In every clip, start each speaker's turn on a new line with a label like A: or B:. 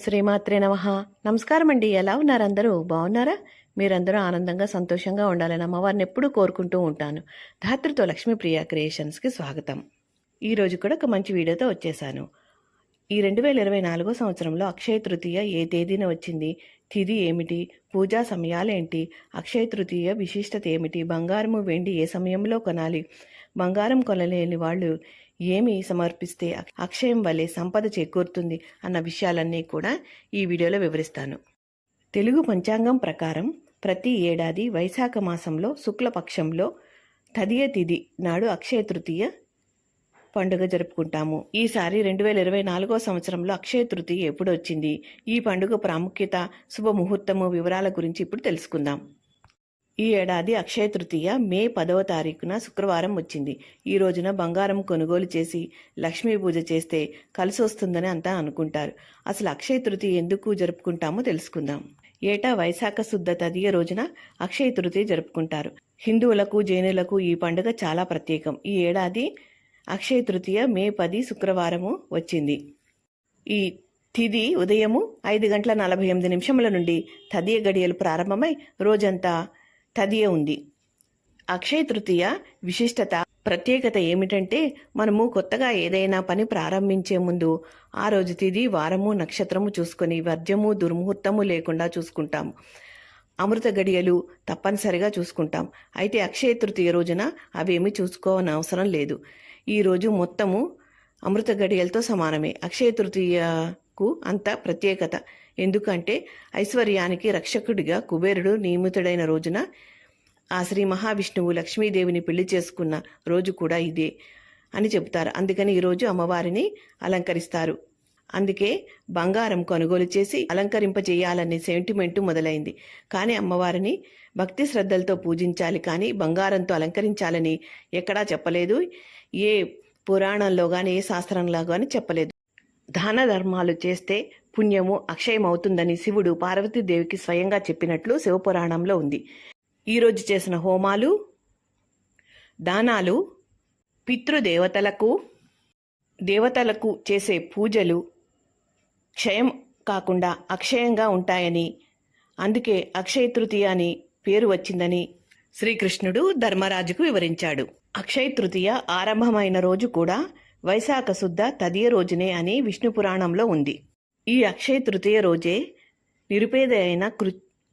A: శ్రీమాత్రే నమ. నమస్కారం అండి ఎలా ఉన్నారు అందరూ? బాగున్నారా? మీరందరూ ఆనందంగా సంతోషంగా ఉండాలని అమ్మవారిని ఎప్పుడూ కోరుకుంటూ ఉంటాను. ధాత్రితో లక్ష్మీప్రియ క్రియేషన్స్కి స్వాగతం. ఈరోజు కూడా ఒక మంచి వీడియోతో వచ్చేసాను. ఈ రెండు వేల ఇరవై నాలుగో సంవత్సరంలో అక్షయ తృతీయ ఏ తేదీన వచ్చింది? తిథి ఏమిటి? పూజా సమయాలేంటి? అక్షయ తృతీయ విశిష్టత ఏమిటి? బంగారము వెండి ఏ సమయంలో కొనాలి? బంగారం కొనలేని వాళ్ళు ఏమి సమర్పిస్తే అక్షయం వలె సంపద చేకూరుతుంది అన్న విషయాలన్నీ కూడా ఈ వీడియోలో వివరిస్తాను. తెలుగు పంచాంగం ప్రకారం ప్రతి ఏడాది వైశాఖ మాసంలో శుక్లపక్షంలో తదియ తిథి నాడు అక్షయ తృతీయ పండుగ జరుపుకుంటాము. ఈసారి రెండు వేల ఇరవై నాలుగో సంవత్సరంలో అక్షయ తృతీయ ఎప్పుడు వచ్చింది ఈ పండుగ ప్రాముఖ్యత శుభముహూర్తము వివరాల గురించి ఇప్పుడు తెలుసుకుందాం. ఈ ఏడాది అక్షయ తృతీయ మే పదవ తారీఖున శుక్రవారం వచ్చింది. ఈ రోజున బంగారం కొనుగోలు చేసి లక్ష్మీ పూజ చేస్తే కలిసి వస్తుందని అంతా అనుకుంటారు. అసలు అక్షయ తృతీయ ఎందుకు జరుపుకుంటామో తెలుసుకుందాం. ఏటా వైశాఖ శుద్ధ తదియ రోజున అక్షయ తృతీయ జరుపుకుంటారు. హిందువులకు జైనులకు ఈ పండుగ చాలా ప్రత్యేకం. ఈ ఏడాది అక్షయ తృతీయ మే పది శుక్రవారము వచ్చింది. ఈ తిది ఉదయము ఐదు గంటల నలభై ఎనిమిది నిమిషముల నుండి తదియ గడియలు ప్రారంభమై రోజంతా తదియ ఉంది. అక్షయ తృతీయ విశిష్టత ప్రత్యేకత ఏమిటంటే మనము కొత్తగా ఏదైనా పని ప్రారంభించే ముందు ఆ రోజు తిది వారము నక్షత్రము చూసుకొని వర్జము దుర్ముహూర్తము లేకుండా చూసుకుంటాము అమృత గడియలు తప్పనిసరిగా చూసుకుంటాం. అయితే అక్షయ తృతీయ రోజున అవేమి చూసుకోవనవసరం లేదు. ఈ రోజు మొత్తము అమృత గడియలతో సమానమే. అక్షయ తృతీయకు అంత ప్రత్యేకత ఎందుకంటే ఐశ్వర్యానికి రక్షకుడిగా కుబేరుడు నియమితుడైన రోజున ఆ శ్రీ మహావిష్ణువు లక్ష్మీదేవిని పెళ్ళి చేసుకున్న రోజు కూడా ఇదే అని చెబుతారు. అందుకని ఈరోజు అమ్మవారిని అలంకరిస్తారు. అందుకే బంగారం కొనుగోలు చేసి అలంకరింపజేయాలనే సెంటిమెంటు మొదలైంది. కానీ అమ్మవారిని భక్తి శ్రద్ధలతో పూజించాలి కానీ బంగారంతో అలంకరించాలని ఎక్కడా చెప్పలేదు. ఏ పురాణంలో కానీ ఏ శాస్త్రంలో కానీ చెప్పలేదు. దాన ధర్మాలు చేస్తే పుణ్యము అక్షయం అవుతుందని శివుడు పార్వతీదేవికి స్వయంగా చెప్పినట్లు శివపురాణంలో ఉంది. ఈరోజు చేసిన హోమాలు దానాలు పితృదేవతలకు దేవతలకు చేసే పూజలు క్షయం కాకుండా అక్షయంగా ఉంటాయని అందుకే అక్షయ తృతీయ అని పేరు వచ్చిందని శ్రీకృష్ణుడు ధర్మరాజుకు వివరించాడు. అక్షయ తృతీయ ఆరంభమైన రోజు కూడా వైశాఖ శుద్ధ తదియ రోజునే అని విష్ణు పురాణంలో ఉంది. ఈ అక్షయ తృతీయ రోజే నిరుపేద అయిన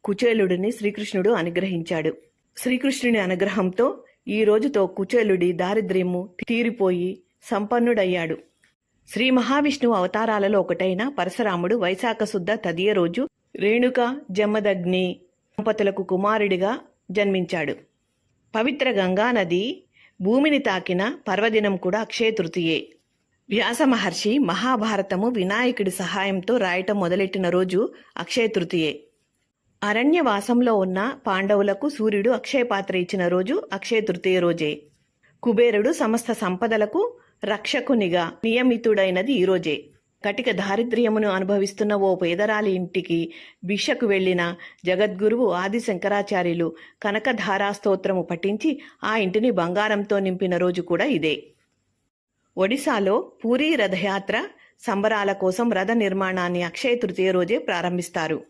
A: కుచేలుడిని శ్రీకృష్ణుడు అనుగ్రహించాడు. శ్రీకృష్ణుని అనుగ్రహంతో ఈ రోజుతో కుచేలుడి దారిద్ర్యము తీరిపోయి సంపన్నుడయ్యాడు. శ్రీ మహావిష్ణువు అవతారాలలో ఒకటైన పరశురాముడు వైశాఖ శుద్ధ తదియ రోజు రేణుక జమదగ్ని దంపతులకు కుమారుడిగా జన్మించాడు. పవిత్ర గంగా నది భూమిని తాకిన పర్వదినం కూడా అక్షయ తృతీయే. వ్యాస మహర్షి మహాభారతము వినాయకుడి సహాయంతో రాయటం మొదలెట్టిన రోజు అక్షయ తృతీయే. అరణ్యవాసంలో ఉన్న పాండవులకు సూర్యుడు అక్షయ పాత్ర ఇచ్చిన రోజు అక్షయ తృతీయ రోజే. కుబేరుడు సమస్త సంపదలకు రక్షకునిగా నియమితుడైనది ఈ రోజే. కటిక దారిద్ర్యమును అనుభవిస్తున్న ఓ పేదరాలి ఇంటికి భిక్షకు వెళ్ళిన జగద్గురువు ఆది శంకరాచార్యులు కనకధారాస్తోత్రము పఠించి ఆ ఇంటిని బంగారంతో నింపిన రోజు కూడా ఇదే. ఒడిశాలో పూరీ రథయాత్ర సంబరాల కోసం రథ నిర్మాణాన్ని అక్షయ తృతీయ రోజే ప్రారంభిస్తారు.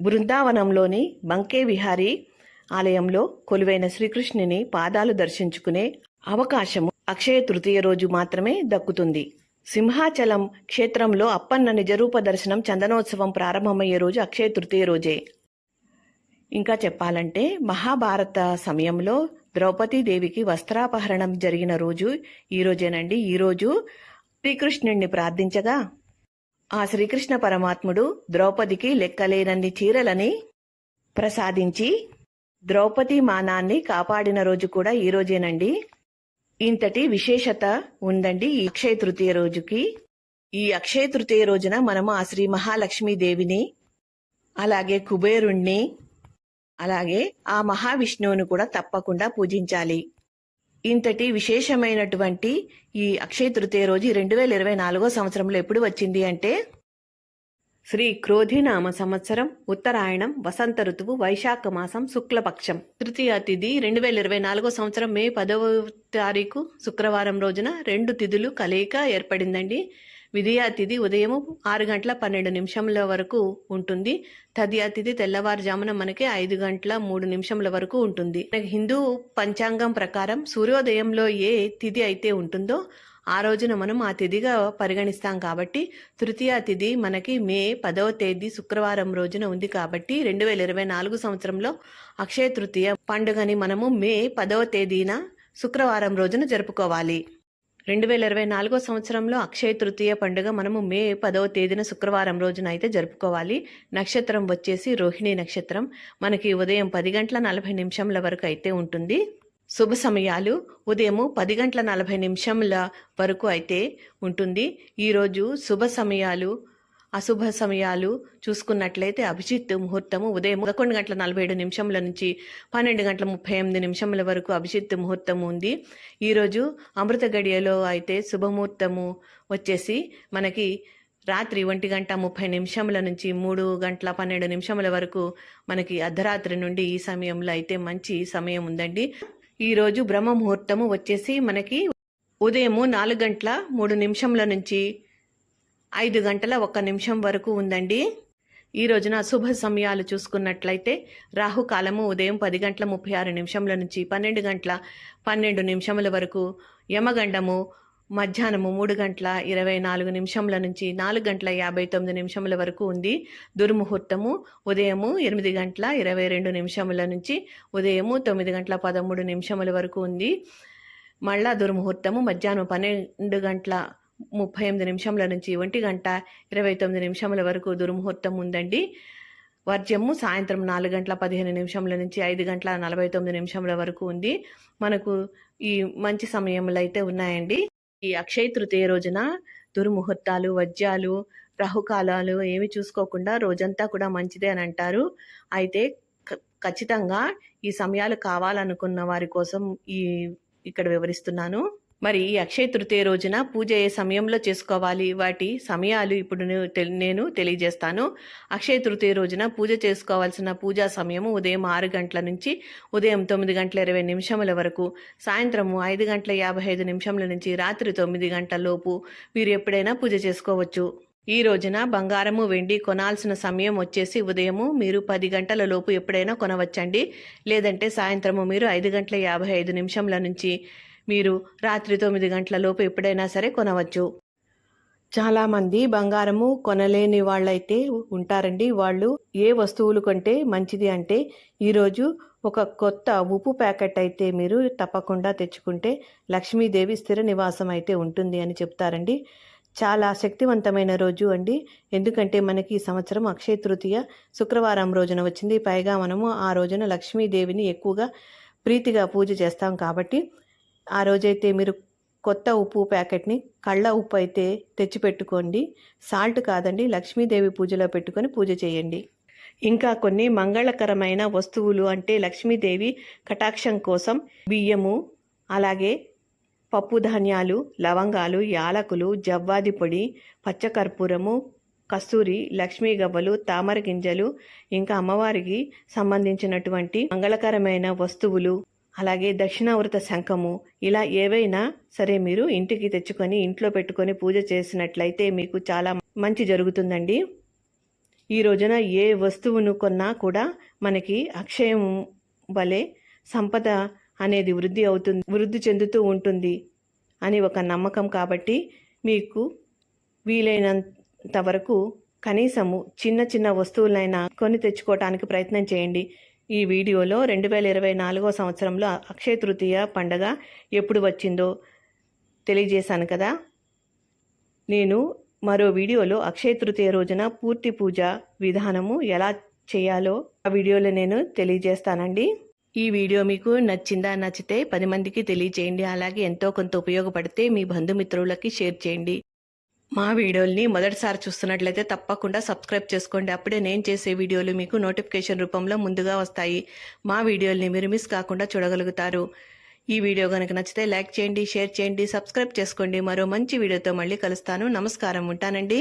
A: బృందావనంలోని బంకే విహారీ ఆలయంలో కొలువైన శ్రీకృష్ణుని పాదాలు దర్శించుకునే అవకాశము అక్షయ తృతీయ రోజు మాత్రమే దక్కుతుంది. సింహాచలం క్షేత్రంలో అప్పన్న నిజరూప దర్శనం చందనోత్సవం ప్రారంభమయ్యే రోజు అక్షయ తృతీయ రోజే. ఇంకా చెప్పాలంటే మహాభారత సమయంలో ద్రౌపదీదేవికి వస్త్రాపహరణం జరిగిన రోజు ఈ రోజేనండి. ఈరోజు శ్రీకృష్ణుణ్ణి ప్రార్థించగా ఆ శ్రీకృష్ణ పరమాత్ముడు ద్రౌపదికి లెక్కలేనన్ని చీరలని ప్రసాదించి ద్రౌపది మానాన్ని కాపాడిన రోజు కూడా ఈ రోజేనండి. ఇంతటి విశేషత ఉందండి ఈ అక్షయ తృతీయ రోజుకి. ఈ అక్షయ తృతీయ రోజున మనము ఆ శ్రీ మహాలక్ష్మీదేవిని అలాగే కుబేరుణ్ణి అలాగే ఆ మహావిష్ణువును కూడా తప్పకుండా పూజించాలి. ఇంతటి విశేషమైనటువంటి ఈ అక్షయ తృతీయ రోజు రెండు వేల ఇరవై నాలుగో సంవత్సరంలో ఎప్పుడు వచ్చింది అంటే శ్రీ క్రోధినామ సంవత్సరం ఉత్తరాయణం వసంత ఋతువు వైశాఖ మాసం శుక్లపక్షం. తృతీయ తిథి రెండు వేల ఇరవై నాలుగో సంవత్సరం మే పదవ తారీఖు శుక్రవారం రోజున రెండు తిథులు కలయిక ఏర్పడిందండి. విధియా తిథి ఉదయం ఆరు గంటల పన్నెండు నిమిషముల వరకు ఉంటుంది. తదియా తిథి తెల్లవారుజామున మనకి ఐదు గంటల మూడు నిమిషముల వరకు ఉంటుంది. హిందూ పంచాంగం ప్రకారం సూర్యోదయంలో ఏ తిథి అయితే ఉంటుందో ఆ రోజున మనం ఆ తిథిగా పరిగణిస్తాం కాబట్టి తృతీయ తిథి మనకి మే పదవ తేదీ శుక్రవారం రోజున ఉంది కాబట్టి రెండు వేల ఇరవై నాలుగు సంవత్సరంలో అక్షయ తృతీయ పండుగని మనము మే పదవ తేదీన శుక్రవారం రోజున జరుపుకోవాలి. రెండు వేల ఇరవై నాలుగో సంవత్సరంలో అక్షయ తృతీయ పండుగ మనము మే పదవ తేదీన శుక్రవారం రోజున అయితే జరుపుకోవాలి. నక్షత్రం వచ్చేసి రోహిణి నక్షత్రం. మనకి ఉదయం పది గంటల నలభై నిమిషంల వరకు అయితే ఉంటుంది. శుభ సమయాలు. ఉదయము పది గంటల నలభై నిమిషముల వరకు అయితే ఉంటుంది. ఈరోజు శుభ సమయాలు అశుభ సమయాలు చూసుకున్నట్లయితే అభిజిత్ ముహూర్తము ఉదయం పదకొండు గంటల నలభై ఏడు నిమిషముల నుంచి పన్నెండు గంటల ముప్పై ఎనిమిది నిమిషముల వరకు అభిజిత్ ముహూర్తం ఉంది. ఈరోజు అమృత గడియలో అయితే శుభముహూర్తము వచ్చేసి మనకి రాత్రి ఒంటి గంట ముప్పై నిమిషముల నుంచి మూడు గంటల పన్నెండు నిమిషముల వరకు మనకి అర్ధరాత్రి నుండి ఈ సమయంలో అయితే మంచి సమయం ఉందండి. ఈరోజు బ్రహ్మ ముహూర్తము వచ్చేసి మనకి ఉదయము నాలుగు గంటల మూడు నిమిషముల నుంచి ఐదు గంటల ఒక్క నిమిషం వరకు ఉందండి. ఈ రోజున శుభ సమయాలు చూసుకున్నట్లయితే రాహుకాలము ఉదయం పది గంటల ముప్పై ఆరు నిమిషముల నుంచి పన్నెండు గంటల పన్నెండు నిమిషముల వరకు యమగండము మధ్యాహ్నము మూడు గంటల ఇరవై నాలుగు నిమిషముల నుంచి నాలుగు గంటల యాభై తొమ్మిది నిమిషముల వరకు ఉంది. దుర్ముహూర్తము ఉదయము ఎనిమిది గంటల ఇరవై రెండు నిమిషముల నుంచి ఉదయము తొమ్మిది గంటల పదమూడు నిమిషముల వరకు ఉంది. మళ్ళా దుర్ముహూర్తము మధ్యాహ్నం పన్నెండు గంటల ముప్పై ఎనిమిది నిమిషముల నుంచి ఒంటి గంట ఇరవై తొమ్మిది నిమిషముల వరకు దుర్ముహూర్తం ఉందండి. వర్జము సాయంత్రం నాలుగు గంటల పదిహేను నిమిషముల నుంచి ఐదు గంటల నలభై తొమ్మిది నిమిషముల వరకు ఉంది. మనకు ఈ మంచి సమయములు అయితే ఉన్నాయండి. ఈ అక్షయ తృతీయ రోజున దుర్ముహూర్తాలు వజ్యాలు రాహుకాలాలు ఏమి చూసుకోకుండా రోజంతా కూడా మంచిదే అని అంటారు. అయితే ఖచ్చితంగా ఈ సమయాలు కావాలనుకున్న వారి కోసం ఈ ఇక్కడ వివరిస్తున్నాను. మరి ఈ అక్షయ తృతీయ రోజున పూజ ఏ సమయంలో చేసుకోవాలి? వాటి సమయాలు ఇప్పుడు నేను తెల్- నేను తెలియజేస్తాను. అక్షయ తృతీయ రోజున పూజ చేసుకోవాల్సిన పూజా సమయము ఉదయం ఆరు గంటల నుంచి ఉదయం తొమ్మిది గంటల ఇరవై నిమిషముల వరకు. సాయంత్రము ఐదు గంటల యాభై ఐదు నిమిషముల నుంచి రాత్రి తొమ్మిది గంటల లోపు మీరు ఎప్పుడైనా పూజ చేసుకోవచ్చు. ఈ రోజున బంగారము వెండి కొనాల్సిన సమయం వచ్చేసి ఉదయము మీరు పది గంటల లోపు ఎప్పుడైనా కొనవచ్చండి. లేదంటే సాయంత్రము మీరు ఐదు గంటల యాభై ఐదు నిమిషంల నుంచి మీరు రాత్రి తొమ్మిది గంటల లోపు ఎప్పుడైనా సరే కొనవచ్చు. చాలామంది బంగారము కొనలేని వాళ్ళైతే ఉంటారండి. వాళ్ళు ఏ వస్తువులు కొంటే మంచిది అంటే ఈరోజు ఒక కొత్త ఉప్పు ప్యాకెట్ అయితే మీరు తప్పకుండా తెచ్చుకుంటే లక్ష్మీదేవి స్థిర నివాసం అయితే ఉంటుంది అని చెప్తారండి. చాలా శక్తివంతమైన రోజు అండి. ఎందుకంటే మనకి ఈ సంవత్సరం అక్షయ తృతీయ శుక్రవారం రోజున వచ్చింది. పైగా మనము ఆ రోజున లక్ష్మీదేవిని ఎక్కువగా ప్రీతిగా పూజ చేస్తాం కాబట్టి ఆ రోజైతే మీరు కొత్త ఉప్పు ప్యాకెట్ని కళ్ళ ఉప్పు అయితే తెచ్చిపెట్టుకోండి. సాల్ట్ కాదండి లక్ష్మీదేవి పూజలో పెట్టుకొని పూజ చేయండి. ఇంకా కొన్ని మంగళకరమైన వస్తువులు అంటే లక్ష్మీదేవి కటాక్షం కోసం బియ్యము అలాగే పప్పు ధాన్యాలు లవంగాలు యాలకులు జవ్వాది పొడి పచ్చకర్పూరము కస్తూరి లక్ష్మీ గవ్వలు తామర గింజలు ఇంకా అమ్మవారికి సంబంధించినటువంటి మంగళకరమైన వస్తువులు అలాగే దక్షిణావృత శంఖము. ఇలా ఏవైనా సరే మీరు ఇంటికి తెచ్చుకొని ఇంట్లో పెట్టుకొని పూజ చేసినట్లయితే మీకు చాలా మంచి జరుగుతుందండి. ఈ రోజున ఏ వస్తువును కొన్నా కూడా మనకి అక్షయం వలె సంపద అనేది వృద్ధి అవుతుంది వృద్ధి చెందుతూ ఉంటుంది అని ఒక నమ్మకం కాబట్టి మీకు వీలైనంత వరకు కనీసము చిన్న చిన్న వస్తువులైనా కొని తెచ్చుకోవటానికి ప్రయత్నం చేయండి. ఈ వీడియోలో రెండు వేల ఇరవై నాలుగో సంవత్సరంలో అక్షయ తృతీయ పండగ ఎప్పుడు వచ్చిందో తెలియజేశాను కదా. నేను మరో వీడియోలో అక్షయ తృతీయ రోజున పూర్తి పూజ విధానము ఎలా చేయాలో ఆ వీడియోలో నేను తెలియజేస్తానండి. ఈ వీడియో మీకు నచ్చిందా నచ్చితే పది మందికి తెలియచేయండి. అలాగే ఎంతో కొంత ఉపయోగపడితే మీ బంధుమిత్రులకి షేర్ చేయండి. మా వీడియోల్ని మొదటిసారి చూస్తున్నట్లయితే తప్పకుండా సబ్స్క్రైబ్ చేసుకోండి. అప్పుడే నేను చేసే వీడియోలు మీకు నోటిఫికేషన్ రూపంలో ముందుగా వస్తాయి. మా వీడియోల్ని మీరు మిస్ కాకుండా చూడగలుగుతారు. ఈ వీడియో కనుక నచ్చితే లైక్ చేయండి షేర్ చేయండి సబ్స్క్రైబ్ చేసుకోండి. మరో మంచి వీడియోతో మళ్ళీ కలుస్తాను. నమస్కారం. ఉంటానండి.